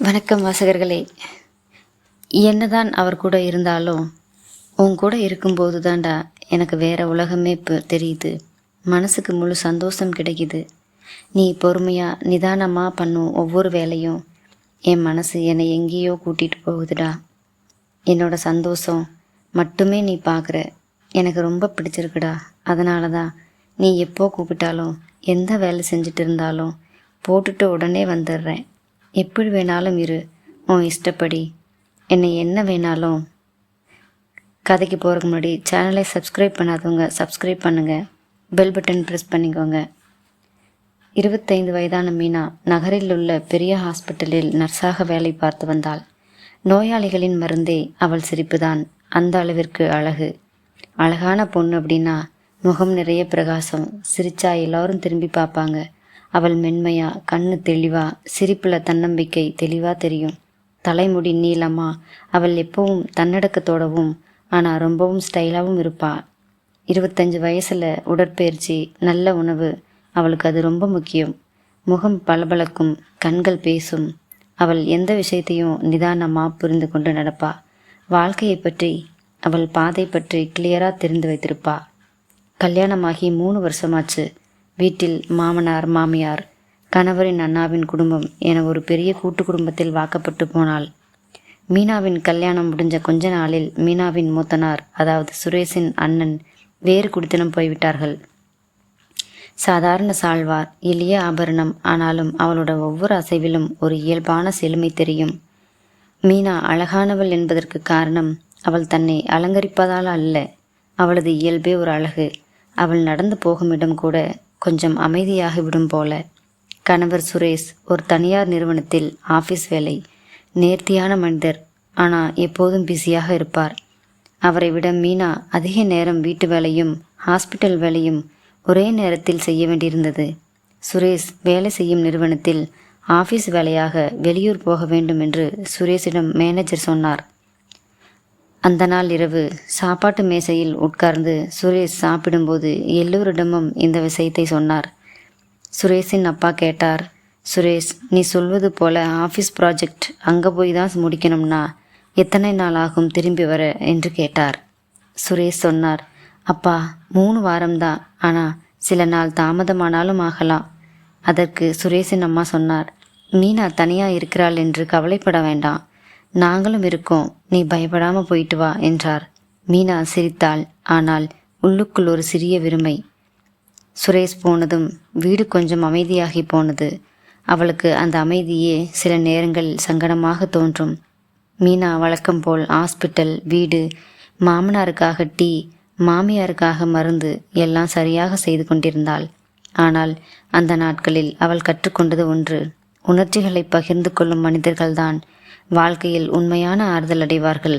வணக்கம் வாசகர்களே. என்னதான் அவர் கூட இருந்தாலும் உன் கூட இருக்கும்போது தாண்டா எனக்கு வேற உலகமே இப்போ தெரியுது. மனசுக்கு முழு சந்தோஷம் கிடைக்குது. நீ பொறுமையாக நிதானமாக பண்ணும் ஒவ்வொரு வேலையும் என் மனசு என்னை எங்கேயோ கூட்டிகிட்டு போகுதுடா. என்னோட சந்தோஷம் மட்டுமே நீ பார்க்குற எனக்கு ரொம்ப பிடிச்சிருக்குடா. அதனால தான் நீ எப்போ கூப்பிட்டாலும் எந்த வேலை செஞ்சுட்டு இருந்தாலும் போட்டுட்டு உடனே வந்துடுறேன். எப்படி வேணாலும் இரு. உன் இஷ்டப்படி. என்னை என்ன வேணாலும். கதைக்கு போகிறதுக்கு முன்னாடி சேனலை சப்ஸ்கிரைப் பண்ணாதவங்க சப்ஸ்கிரைப் பண்ணுங்கள் பெல் பட்டன் ப்ரெஸ் பண்ணிக்கோங்க. இருபத்தைந்து வயதான மீனா நகரில் உள்ள பெரிய ஹாஸ்பிட்டலில் நர்ஸாக வேலை பார்த்து வந்தாள். நோயாளிகளின் மருந்தே அவள் சிரிப்புதான். அந்த அளவிற்கு அழகு. அழகான பொண்ணு அப்படின்னா முகம் நிறைய பிரகாசம். சிரிச்சா எல்லாரும் திரும்பி பார்ப்பாங்க. அவள் மென்மையா கண்ணு தெளிவா சிரிப்புல தன்னம்பிக்கை தெளிவா தெரியும். தலைமுடி நீளமா அவள் எப்பவும் தன்னடக்கத்தோடவும் ஆனால் ரொம்பவும் ஸ்டைலாகவும் இருப்பா. இருபத்தஞ்சு வயசில் உடற்பயிற்சி நல்ல உணவு அவளுக்கு அது ரொம்ப முக்கியம். முகம் பளபளக்கும் கண்கள் பேசும். அவள் எந்த விஷயத்தையும் நிதானமாக புரிந்து கொண்டு நடப்பா. வாழ்க்கையை பற்றி அவள் பாதை பற்றி கிளியராக தெரிந்து வைத்திருப்பா. கல்யாணமாகி மூணு வருஷமாச்சு. வீட்டில் மாமனார் மாமியார் கணவரின் அண்ணாவின் குடும்பம் என ஒரு பெரிய கூட்டு குடும்பத்தில் வாக்கப்பட்டு போனாள். மீனாவின் கல்யாணம் முடிஞ்ச கொஞ்ச நாளில் மீனாவின் மூத்தனார் அதாவது சுரேஷின் அண்ணன் வேறு குடித்தனம் போய்விட்டார்கள். சாதாரண சாழ்வார் எளிய ஆபரணம் ஆனாலும் அவளோட ஒவ்வொரு அசைவிலும் ஒரு இயல்பான செழுமை தெரியும். மீனா அழகானவள் என்பதற்கு காரணம் அவள் தன்னை அலங்கரிப்பதால் அல்ல அவளது இயல்பே ஒரு அழகு. அவள் நடந்து போகும் இடம் கூட கொஞ்சம் அமைதியாகி விடும் போல கணவர் சுரேஷ் ஒரு தனியார் நிறுவனத்தில் ஆஃபீஸ் வேலை. நேர்த்தியான மனிதர் ஆனால் எப்போதும் பிஸியாக இருப்பார். அவரை விட மீனா அதிக நேரம் வீட்டு வேலையும் ஹாஸ்பிட்டல் வேலையும் ஒரே நேரத்தில் செய்ய வேண்டியிருந்தது. சுரேஷ் வேலை செய்யும் நிறுவனத்தில் ஆஃபீஸ் வேலையாக வெளியூர் போக வேண்டும் என்று சுரேஷிடம் மேனேஜர் சொன்னார். அந்த நாள் இரவு சாப்பாட்டு மேசையில் உட்கார்ந்து சுரேஷ் சாப்பிடும்போது எல்லோரிடமும் இந்த விஷயத்தை சொன்னார். சுரேஷின் அப்பா கேட்டார் சுரேஷ் நீ சொல்வது போல ஆஃபீஸ் ப்ராஜெக்ட் அங்கே போய் தான் முடிக்கணும்னா எத்தனை நாள் ஆகும் திரும்பி வர? என்று கேட்டார். சுரேஷ் சொன்னார் அப்பா மூணு வாரம்தான் ஆனால் சில நாள் தாமதமானாலும் ஆகலாம். அதற்கு சுரேஷின் அம்மா சொன்னார் மீனா தனியாக இருக்கிறாள் என்று கவலைப்பட வேண்டாம். நாங்களும் இருக்கோம். நீ பயப்படாம போயிட்டு வா என்றார். மீனா சிரித்தாள். ஆனால் உள்ளுக்குள் ஒரு சிறிய விருமை. சுரேஷ் போனதும் வீடு கொஞ்சம் அமைதியாகி போனது. அவளுக்கு அந்த அமைதியே சில நேரங்களில் சங்கடமாக தோன்றும். மீனா வழக்கம் போல் ஹாஸ்பிட்டல் வீடு மாமனாருக்காக டீ மாமியாருக்காக மருந்து எல்லாம் சரியாக செய்து கொண்டிருந்தாள். ஆனால் அந்த நாட்களில் அவள் கற்றுக்கொண்டது ஒன்று உணர்ச்சிகளை பகிர்ந்து கொள்ளும் மனிதர்கள்தான். வாழ்க்கையில் உண்மையான ஆறுதல் அடைவார்கள்.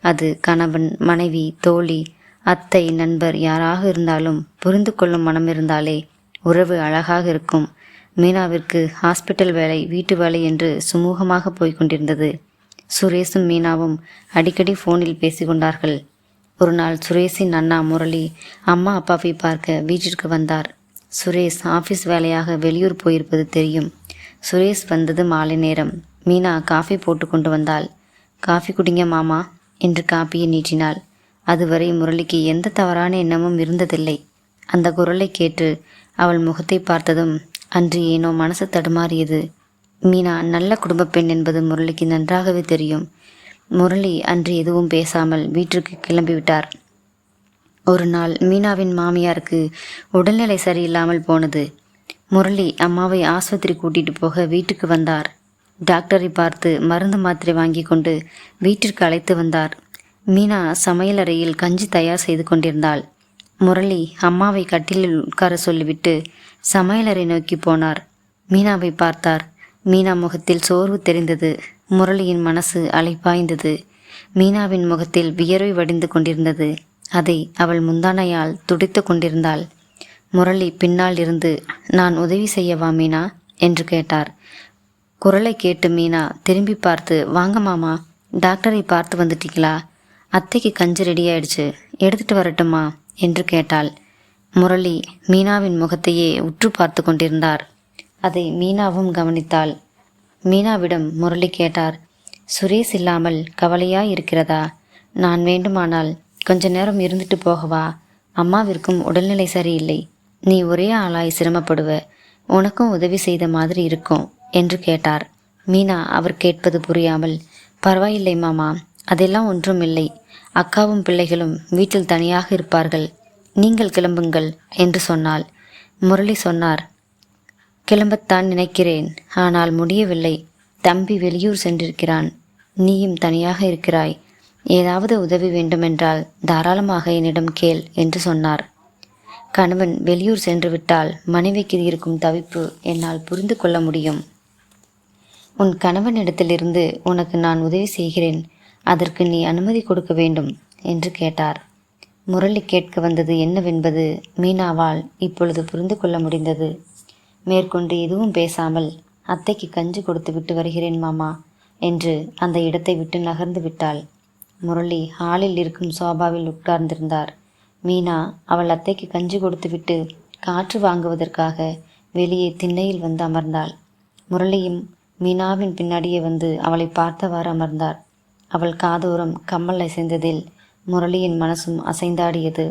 அது கணவன் மனைவி தோழி அத்தை நண்பர் யாராக இருந்தாலும் புரிந்து கொள்ளும் மனம் இருந்தாலே உறவு அழகாக இருக்கும். மீனாவிற்கு ஹாஸ்பிட்டல் வேலை வீட்டு வேலை என்று சுமூகமாக போய்கொண்டிருந்தது. சுரேஷும் மீனாவும் அடிக்கடி ஃபோனில் பேசிக்கொண்டார்கள். ஒரு நாள் சுரேஷின் அண்ணா முரளி அம்மா அப்பாவை பார்க்க வீட்டிற்கு வந்தார். சுரேஷ் ஆஃபீஸ் வேலையாக வெளியூர் போயிருப்பது தெரியும். சுரேஷ் வந்தது மாலை நேரம். மீனா காஃபி போட்டு கொண்டு வந்தாள். காஃபி குடிங்க மாமா என்று காப்பியை நீட்டினாள். அதுவரை முரளிக்கு எந்த தவறான எண்ணமும் இருந்ததில்லை. அந்த குரலை கேட்டு அவள் முகத்தை பார்த்ததும் அன்று ஏனோ மனசு தடுமாறியது. மீனா நல்ல குடும்ப பெண் என்பது முரளிக்கு நன்றாகவே தெரியும். முரளி அன்று எதுவும் பேசாமல் வீட்டிற்கு கிளம்பிவிட்டார் ஒரு நாள் மீனாவின் மாமியாருக்கு உடல்நிலை சரியில்லாமல் போனது. முரளி அம்மாவை ஆஸ்பத்திரி கூட்டிட்டு போக வீட்டுக்கு வந்தார். டாக்டரை பார்த்து மருந்து மாத்திரை வாங்கி கொண்டு வீட்டிற்கு அழைத்து வந்தார். மீனா சமையலறையில் கஞ்சி தயார் செய்து கொண்டிருந்தாள். முரளி அம்மாவை கட்டிலில் உட்கார சொல்லிவிட்டு சமையலறை நோக்கி போனார். மீனாவை பார்த்தார். மீனா முகத்தில் சோர்வு தெரிந்தது. முரளியின் மனசு அலைப்பாய்ந்தது. மீனாவின் முகத்தில் வியர்வை வடிந்து கொண்டிருந்தது. அதை அவள் முந்தானையால் துடித்து கொண்டிருந்தாள். முரளி பின்னால் இருந்து நான் உதவி செய்யவா மீனா? என்று கேட்டார். குரலை கேட்டு மீனா திரும்பி பார்த்து வாங்க மாமா டாக்டரை பார்த்து வந்துட்டீங்களா? அத்தைக்கு கஞ்சி ரெடி ஆயிடுச்சு. எடுத்துட்டு வரட்டுமா என்று கேட்டாள். முரளி மீனாவின் முகத்தையே உற்று பார்த்து கொண்டிருந்தார். அதை மீனாவும் கவனித்தாள். மீனாவிடம் முரளி கேட்டார் சுரேஷ் இல்லாமல் கவலையா இருக்கிறதா? நான் வேண்டுமானால் கொஞ்ச நேரம் இருந்துட்டு போகவா? அம்மாவிற்கும் உடல்நிலை சரியில்லை. நீ ஒரே ஆளாய் சிரமப்படுவ. உனக்கும் உதவி செய்த மாதிரி இருக்கும். என்று கேட்டார். மீனா அவர் கேட்பது புரியாமல் பரவாயில்லை மாமா அதெல்லாம் ஒன்றும் இல்லை அக்காவும் பிள்ளைகளும் வீட்டில் தனியாக இருப்பார்கள். நீங்கள் கிளம்புங்கள் என்று சொன்னாள். முரளி சொன்னார் கிளம்பத்தான் நினைக்கிறேன் ஆனால் முடியவில்லை. தம்பி வெளியூர் சென்றிருக்கிறான். நீயும் தனியாக இருக்கிறாய். ஏதாவது உதவி வேண்டுமென்றால் தாராளமாக என்னிடம் கேள் என்று சொன்னார். கணவன் வெளியூர் சென்று விட்டால் மனைவிக்கு இருக்கும் தவிப்பு என்னால் புரிந்து கொள்ள முடியும். உன் கணவனிடத்திலிருந்து உனக்கு நான் உதவி செய்கிறேன். அதற்கு நீ அனுமதி கொடுக்க வேண்டும் என்று கேட்டார். முரளி கேட்க வந்தது என்னவென்பது மீனாவால் இப்பொழுது புரிந்து கொள்ள முடிந்தது. மேற்கொண்டு எதுவும் பேசாமல் அத்தைக்கு கஞ்சி கொடுத்து விட்டு வருகிறேன் மாமா என்று அந்த இடத்தை விட்டு நகர்ந்து விட்டாள். முரளி ஹாலில் இருக்கும் சோபாவில் உட்கார்ந்திருந்தார். மீனா அவள் அத்தைக்கு கஞ்சி கொடுத்துவிட்டு காற்று வாங்குவதற்காக வெளியே திண்ணையில் வந்து அமர்ந்தாள். முரளியும் மீனாவின் பின்னாடியே வந்து அவளை பார்த்தவாறு அமர்ந்தார். அவள் காதோரம் கம்மல் அசைந்ததில் முரளியின் மனசும் அசைந்தாடியது.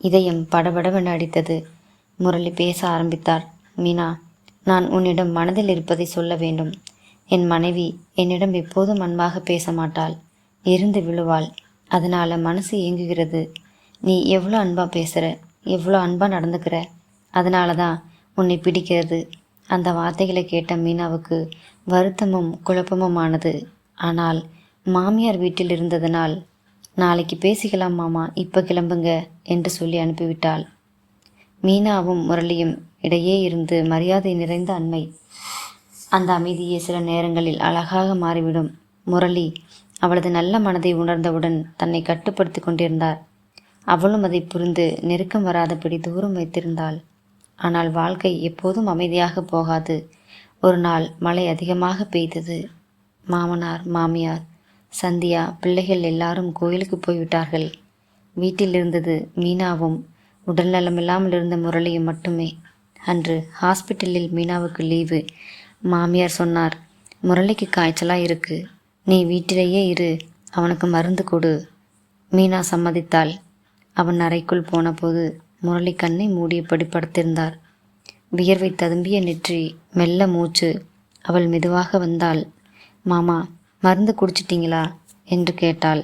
இதயம் படபடவென அடித்தது. முரளி பேச ஆரம்பித்தார். மீனா நான் உன்னிடம் மனதில் இருப்பதை சொல்ல வேண்டும். என் மனைவி என்னிடம் எப்போதும் அன்பாக பேச மாட்டாள். இருந்து விழுவாள். அதனால மனசு இயங்குகிறது நீ எவ்வளோ அன்பா பேசுகிற எவ்வளோ அன்பா நடந்துக்கிற? அதனால தான் உன்னை பிடிக்கிறது. அந்த வார்த்தைகளை கேட்ட மீனாவுக்கு வருத்தமும் குழப்பமும் ஆனது ஆனால் மாமியார் வீட்டில் இருந்ததனால் நாளைக்கு பேசிக்கலாம் மாமா இப்போ கிளம்புங்க என்று சொல்லி அனுப்பிவிட்டாள். மீனாவும் முரளியும் இடையே இருந்து மரியாதை நிறைந்த அண்மை. அந்த அமைதியே சில நேரங்களில் அழகாக மாறிவிடும். முரளி அவளது நல்ல மனதை உணர்ந்தவுடன் தன்னை கட்டுப்படுத்தி கொண்டிருந்தார். அவளும் அதை புரிந்து நெருக்கம் வராதபடி தூரம் வைத்திருந்தாள். ஆனால் வாழ்க்கை எப்போதும் அமைதியாக போகாது. ஒரு நாள் மழை அதிகமாக பெய்தது. மாமனார் மாமியார் சந்தியா பிள்ளைகள் எல்லாரும் கோயிலுக்கு போய்விட்டார்கள். வீட்டில் இருந்தது மீனாவும் உடல்நலமில்லாமல் இருந்த முரளியும் மட்டுமே. அன்று ஹாஸ்பிட்டலில் மீனாவுக்கு லீவு. மாமியார் சொன்னார் முரளிக்கு காய்ச்சலாக இருக்கு. நீ வீட்டிலேயே இரு. அவனுக்கு மருந்து கொடு. மீனா சம்மதித்தாள். அவன் அறைக்குள் போனபோது முரளி கண்ணை மூடியபடி படுத்திருந்தார் வியர்வை ததும்பிய நெற்றி மெல்ல மூச்சு அவள் மெதுவாக வந்தாள். மாமா மருந்து குடிச்சிட்டிங்களா? என்று கேட்டாள்.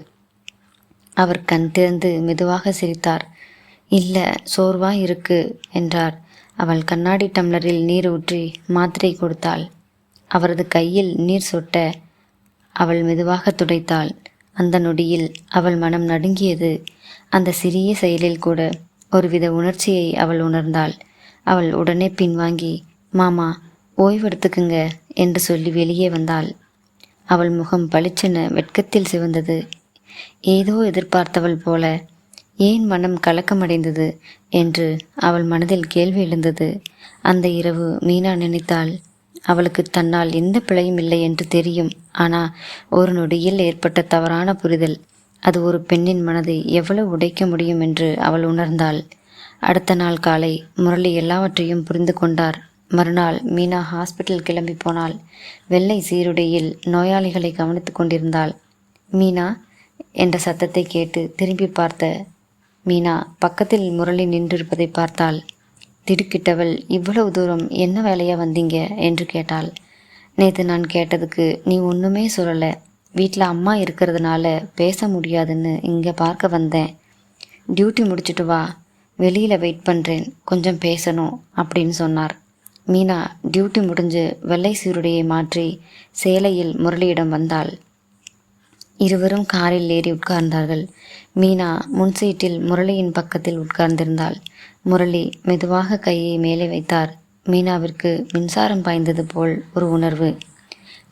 அவர் கண் திறந்து மெதுவாக சிரித்தார். இல்லை சோர்வா இருக்கு என்றார். அவள் கண்ணாடி டம்ளரில் நீர் ஊற்றி மாத்திரை கொடுத்தாள். அவரது கையில் நீர் சொட்ட அவள் மெதுவாக துடைத்தாள். அந்த நொடியில் அவள் மனம் நடுங்கியது. அந்த சிறிய செயலில் கூட ஒருவித உணர்ச்சியை அவள் உணர்ந்தாள். அவள் உடனே பின்வாங்கி மாமா ஓய்வெடுத்துக்குங்க என்று சொல்லி வெளியே வந்தாள். அவள் முகம் பளிச்சென வெட்கத்தில் சிவந்தது. ஏதோ எதிர்பார்த்தவள் போல ஏன் மனம் கலக்கமடைந்தது? என்று அவள் மனதில் கேள்வி எழுந்தது. அந்த இரவு மீனா நினைத்தாள் அவளுக்கு தன்னால் எந்த பிழையும் இல்லை என்று தெரியும். ஆனால் ஒரு நொடியில் ஏற்பட்ட தவறான புரிதல். அது ஒரு பெண்ணின் மனதை எவ்வளவு உடைக்க முடியும் என்று அவள் உணர்ந்தாள். அடுத்த நாள் காலை முரளி எல்லாவற்றையும் புரிந்து கொண்டார். மறுநாள் மீனா ஹாஸ்பிட்டல் கிளம்பி போனால் வெள்ளை சீருடையில் நோயாளிகளை கவனித்து கொண்டிருந்தாள். மீனா என்ற சத்தத்தை கேட்டு திரும்பி பார்த்த மீனா பக்கத்தில் முரளி நின்றிருப்பதை பார்த்தாள். திடுக்கிட்டவள் இவ்வளவு தூரம் என்ன வேலையாக வந்தீங்க? என்று கேட்டாள். நேற்று நான் கேட்டதுக்கு நீ ஒன்றுமே சொல்லலை. வீட்டில் அம்மா இருக்கிறதுனால பேச முடியாதுன்னு இங்கே பார்க்க வந்தேன். டியூட்டி முடிச்சுட்டு வா. வெளியில் வெயிட் பண்ணுறேன் கொஞ்சம் பேசணும் அப்படின்னு சொன்னார். மீனா டியூட்டி முடிஞ்சு வெள்ளை சீருடையை மாற்றி சேலையில் முரளியிடம் வந்தாள். இருவரும் காரில் ஏறி உட்கார்ந்தார்கள். மீனா முன் சீட்டில் முரளியின் பக்கத்தில் உட்கார்ந்திருந்தாள். முரளி மெதுவாக கையை மேலே வைத்தார். மீனாவிற்கு மின்சாரம் பாய்ந்தது போல் ஒரு உணர்வு.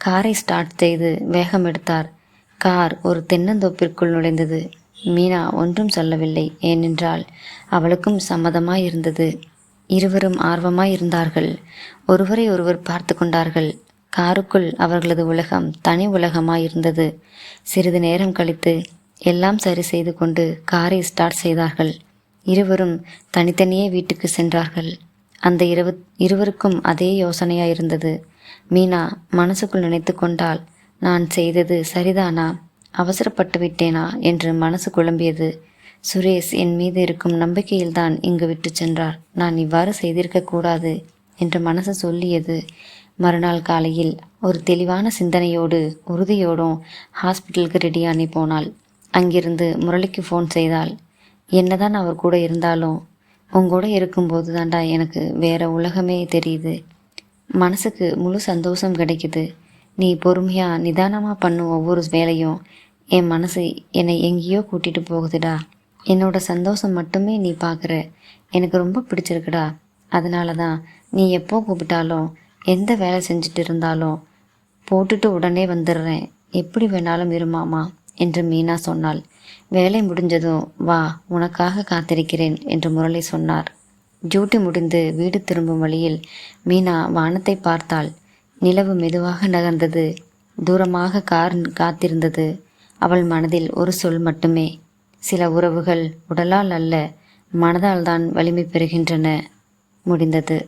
காரை ஸ்டார்ட் செய்து வேகம் எடுத்தார். கார் ஒரு தென்னந்தோப்பிற்குள் நுழைந்தது. மீனா ஒன்றும் சொல்லவில்லை. ஏனென்றால் அவளுக்கும் சம்மதமாய் இருந்தது. இருவரும் ஆர்வமாய் இருந்தார்கள். ஒருவரை ஒருவர் பார்த்து கொண்டார்கள். காருக்குள் அவர்களது உலகம் தனி உலகமாய் இருந்தது. சிறிது நேரம் கழித்து எல்லாம் சரி செய்து கொண்டு காரை ஸ்டார்ட் செய்தார்கள். இருவரும் தனித்தனியே வீட்டுக்கு சென்றார்கள். அந்த இரவு இருவருக்கும் அதே யோசனையாயிருந்தது இருந்தது. மீனா மனசுக்குள் நினைத்து கொண்டால் நான் செய்தது சரிதானா? அவசரப்பட்டு விட்டேனா? என்று மனசு குழம்பியது. சுரேஷ் என் மீது இருக்கும் நம்பிக்கையில்தான் இங்கு விட்டு சென்றார். நான் இவ்வாறு செய்திருக்க கூடாது என்று மனசு சொல்லியது. மறுநாள் காலையில் ஒரு தெளிவான சிந்தனையோடு உறுதியோடும் ஹாஸ்பிட்டலுக்கு ரெடியானி போனாள். அங்கிருந்து முரளிக்கு ஃபோன் செய்தாள். என்னதான் அவர் கூட இருந்தாலும் உங்கூட இருக்கும்போது தாண்டா எனக்கு வேற உலகமே தெரியுது. மனசுக்கு முழு சந்தோஷம் கிடைக்குது. நீ பொறுமையாக நிதானமாக பண்ணும் ஒவ்வொரு வேலையும். என் மனசு என்னை எங்கேயோ கூட்டிகிட்டு போகுதுடா. என்னோட சந்தோஷம் மட்டுமே நீ பார்க்குற எனக்கு ரொம்ப பிடிச்சிருக்குடா. அதனால தான் நீ எப்போ கூப்பிட்டாலும் எந்த வேலை செஞ்சுட்டு இருந்தாலும் போட்டுட்டு உடனே வந்துடுறேன். எப்படி வேணாலும் இருமாமா என்று மீனா சொன்னாள். வேலை முடிஞ்சதும் வா உனக்காக காத்திருக்கிறேன் என்று முரளி சொன்னார். டியூட்டி முடிந்து வீடு திரும்பும் வழியில் மீனா வானத்தை பார்த்தாள். நிலவு மெதுவாக நகர்ந்தது. தூரமாக கார் காத்திருந்தது. அவள் மனதில் ஒரு சொல் மட்டுமே. சில உறவுகள் உடலால் அல்ல மனதால் தான் வலிமை பெறுகின்றன. முடிந்தது.